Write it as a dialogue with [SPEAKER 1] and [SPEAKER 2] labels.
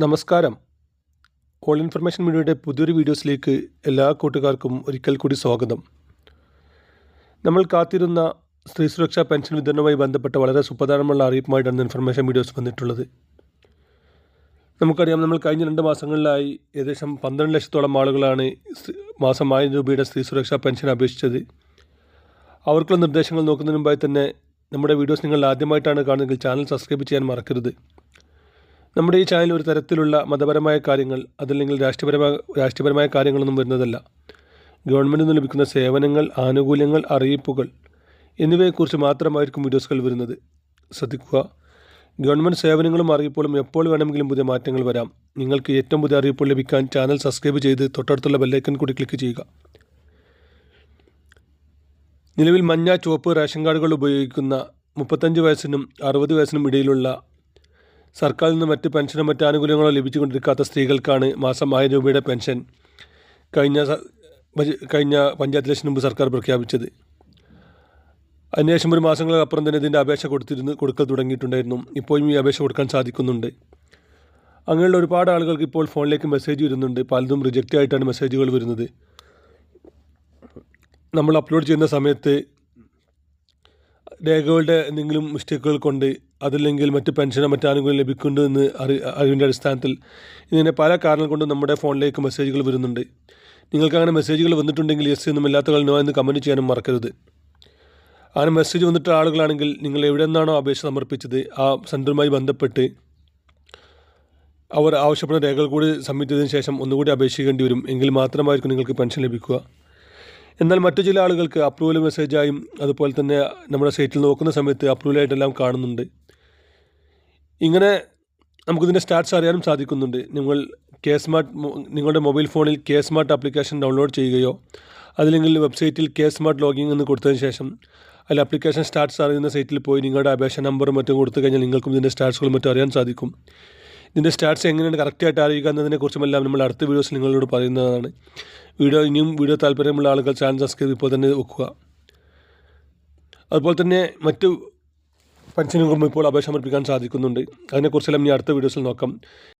[SPEAKER 1] നമസ്കാരം. All information മീഡിയയുടെ പുതിയൊരു വീഡിയോസിലേക്ക് എല്ലാ കൂട്ടുകാർക്കും ഒരിക്കൽ കൂടി സ്വാഗതം. നമ്മൾ കാത്തിരുന്ന സ്ത്രീ സുരക്ഷാ പെൻഷൻ വിതരണവുമായി ബന്ധപ്പെട്ട വളരെ സുപ്രധാനമുള്ള അറിയിപ്പുമായിട്ടാണ് ഇൻഫർമേഷൻ വീഡിയോസ് വന്നിട്ടുള്ളത്. നമുക്കറിയാം നമ്മൾ കഴിഞ്ഞ രണ്ട് മാസങ്ങളിലായി ഏകദേശം പന്ത്രണ്ട് ലക്ഷത്തോളം ആളുകളാണ് മാസം ആയിരം രൂപയുടെ സ്ത്രീ സുരക്ഷാ പെൻഷൻ അപേക്ഷിച്ചത്. അവർക്കുള്ള നിർദ്ദേശങ്ങൾ നോക്കുന്നതിന് മുമ്പായി തന്നെ നമ്മുടെ വീഡിയോസ് നിങ്ങൾ ആദ്യമായിട്ടാണ് കാണുന്നതെങ്കിൽ ചാനൽ സബ്സ്ക്രൈബ് ചെയ്യാൻ മറക്കരുത്. നമ്മുടെ ഈ ചാനൽ ഒരു തരത്തിലുള്ള മതപരമായ കാര്യങ്ങൾ അതല്ലെങ്കിൽ രാഷ്ട്രീയപരമായ രാഷ്ട്രീയപരമായ കാര്യങ്ങളൊന്നും വരുന്നതല്ല. ഗവൺമെന്റിൽ നിന്ന് ലഭിക്കുന്ന സേവനങ്ങൾ ആനുകൂല്യങ്ങൾ അറിയിപ്പുകൾ എന്നിവയെക്കുറിച്ച് മാത്രമായിരിക്കും വീഡിയോസുകൾ വരുന്നത്. ശ്രദ്ധിക്കുക ഗവൺമെന്റ് സേവനങ്ങളും അറിയിപ്പുകളും എപ്പോൾ വേണമെങ്കിലും പുതിയ മാറ്റങ്ങൾ വരാം. നിങ്ങൾക്ക് ഏറ്റവും പുതിയ അറിയിപ്പുകൾ ലഭിക്കാൻ ചാനൽ സബ്സ്ക്രൈബ് ചെയ്ത് തൊട്ടടുത്തുള്ള ബെല്ലൈക്കൻ കൂടി ക്ലിക്ക് ചെയ്യുക. നിലവിൽ മഞ്ഞ ചുവപ്പ് റേഷൻ കാർഡുകൾ ഉപയോഗിക്കുന്ന മുപ്പത്തഞ്ച് വയസ്സിനും അറുപത് വയസ്സിനും ഇടയിലുള്ള സർക്കാരിൽ നിന്ന് മറ്റ് പെൻഷനോ മറ്റ് ആനുകൂല്യങ്ങളോ ലഭിച്ചുകൊണ്ടിരിക്കാത്ത സ്ത്രീകൾക്കാണ് മാസം ആയിരം രൂപയുടെ പെൻഷൻ കഴിഞ്ഞ കഴിഞ്ഞ പഞ്ചായത്ത് ഇലക്ഷന് മുമ്പ് സർക്കാർ പ്രഖ്യാപിച്ചത്. അതിനുശേഷം ഒരു മാസങ്ങൾക്കപ്പുറം തന്നെ ഇതിന്റെ അപേക്ഷ കൊടുത്തിരുന്നു കൊടുക്കൽ തുടങ്ങിയിട്ടുണ്ടായിരുന്നു. ഇപ്പോഴും ഈ അപേക്ഷ കൊടുക്കാൻ സാധിക്കുന്നുണ്ട്. അങ്ങനെയുള്ള ഒരുപാട് ആളുകൾക്ക് ഇപ്പോൾ ഫോണിലേക്ക് മെസ്സേജ് വരുന്നുണ്ട്. പലതും റിജക്റ്റ് ആയിട്ടാണ് മെസ്സേജുകൾ വരുന്നത്. നമ്മൾ അപ്ലോഡ് ചെയ്യുന്ന സമയത്ത് രേഖകളുടെ എന്തെങ്കിലും മിസ്റ്റേക്കുകൾ കൊണ്ട് അതല്ലെങ്കിൽ മറ്റ് പെൻഷനോ മറ്റ് ആനുകൂല്യം ലഭിക്കുന്നുണ്ട് എന്ന് അറി അറിവിന്റെ അടിസ്ഥാനത്തിൽ ഇങ്ങനെ പല കാരണങ്ങൾ കൊണ്ടും നമ്മുടെ ഫോണിലേക്ക് മെസ്സേജുകൾ വരുന്നുണ്ട്. നിങ്ങൾക്ക് അങ്ങനെ മെസ്സേജുകൾ വന്നിട്ടുണ്ടെങ്കിൽ യെസ് എന്നും ഇല്ലാത്തകൾ നോ എന്ന് കമന്റ് ചെയ്യാനും മറക്കരുത്. അങ്ങനെ മെസ്സേജ് വന്നിട്ട ആളുകളാണെങ്കിൽ നിങ്ങൾ എവിടെ നിന്നാണോ അപേക്ഷ സമർപ്പിച്ചത് ആ സെന്ററുമായി ബന്ധപ്പെട്ട് അവർ ആവശ്യപ്പെടുന്ന രേഖകൾ കൂടി സബ്മിറ്റ് ചെയ്തതിന് ശേഷം ഒന്നുകൂടി അപേക്ഷിക്കേണ്ടി വരും. എങ്കിൽ മാത്രമായിരിക്കും നിങ്ങൾക്ക് പെൻഷൻ ലഭിക്കുക. എന്നാൽ മറ്റു ചില ആളുകൾക്ക് അപ്രൂവൽ മെസ്സേജായും അതുപോലെ തന്നെ നമ്മുടെ സൈറ്റിൽ നോക്കുന്ന സമയത്ത് അപ്രൂവലായിട്ടെല്ലാം കാണുന്നുണ്ട്. ഇങ്ങനെ നമുക്കിതിന്റെ സ്റ്റാറ്റ്സ് അറിയാനും സാധിക്കുന്നുണ്ട്. നിങ്ങൾ കെ സ്മാർട്ട് നിങ്ങളുടെ മൊബൈൽ ഫോണിൽ കെ സ്മാർട്ട് ആപ്ലിക്കേഷൻ ഡൗൺലോഡ് ചെയ്യുകയോ അതില്ലെങ്കിൽ വെബ്സൈറ്റിൽ കെ സ്മാർട്ട് ലോഗിൻ എന്ന് കൊടുത്തതിന് ശേഷം അതിൽ ആപ്ലിക്കേഷൻ സ്റ്റാറ്റ്സ് അറിയുന്ന സൈറ്റിൽ പോയി നിങ്ങളുടെ അപേക്ഷ നമ്പറും മറ്റും കൊടുത്തു കഴിഞ്ഞാൽ നിങ്ങൾക്കും ഇതിന്റെ സ്റ്റാറ്റ്സുകളും മറ്റും അറിയാൻ സാധിക്കും. ഇതിന്റെ സ്റ്റാറ്റ്സ് എങ്ങനെയാണ് കറക്റ്റായിട്ട് അറിയുക എന്നതിനെക്കുറിച്ചുമെല്ലാം നമ്മൾ അടുത്ത വീഡിയോസ് നിങ്ങളോട് പറയുന്നതാണ്. വീഡിയോ ഇനിയും വീഡിയോ താല്പര്യമുള്ള ആളുകൾ ചാനൽ സബ്സ്ക്രൈബ് ഇപ്പോൾ തന്നെ വെക്കുക. അതുപോലെ തന്നെ മറ്റു പെൻഷനുകളും ഇപ്പോൾ അപേക്ഷ സമർപ്പിക്കാൻ സാധിക്കുന്നുണ്ട്. അതിനെക്കുറിച്ചെല്ലാം ഇനി അടുത്ത വീഡിയോസിൽ നോക്കാം.